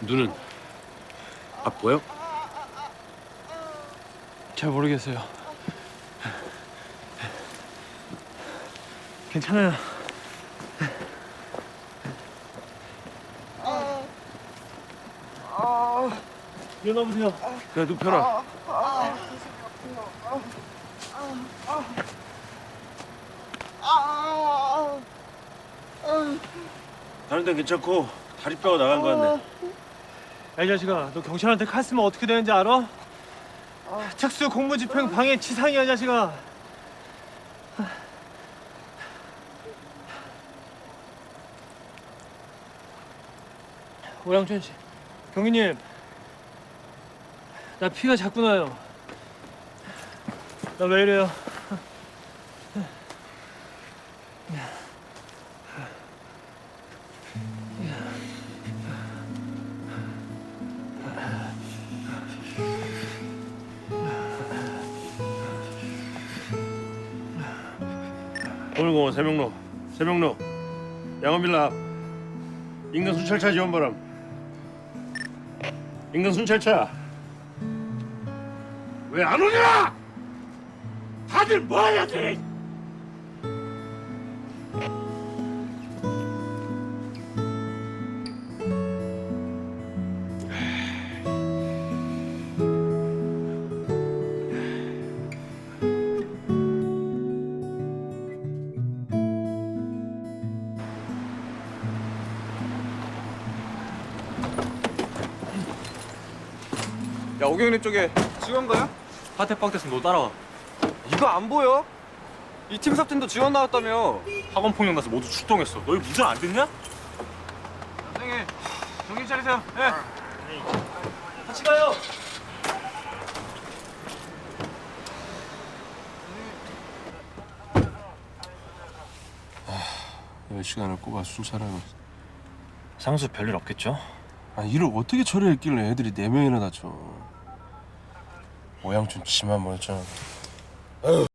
눈은 아 보여? 잘 모르겠어요. 괜찮아요. 일어나보세요. 야, 눕혀라. 아, 예, 다른 데는 괜찮고 다리뼈가 나간 거 같네. 야, 이 자식아, 너 경찰한테 칼 쓰면 어떻게 되는지 알아? 특수 공무집행 방해 치상이야, 이 자식아. 오양춘 씨, 경위님, 나 피가 자꾸 나요. 나 왜 이래요? 오늘공원 세명로 세명로 양원빌라 앞. 인근 순찰차 지원 바람. 인근 순찰차. 왜 안 오냐? 다들 뭐 해야 돼? 야 오경님 쪽에 지원 가요? 하태빵 됐으면 너 따라와. 이거 안 보여? 이 팀 삽진도 지원 나왔다며 학원 폭력 나서 모두 출동했어. 너희 무전 안 듣냐? 선생님 정신 차리세요 네. 같이 가요. 몇 시간을 꼽아 순찰하면 상수 별일 없겠죠? 아 이를 어떻게 처리했길래 애들이 네 명이나 다쳐 오양춘 지만 멀쩡 Ugh.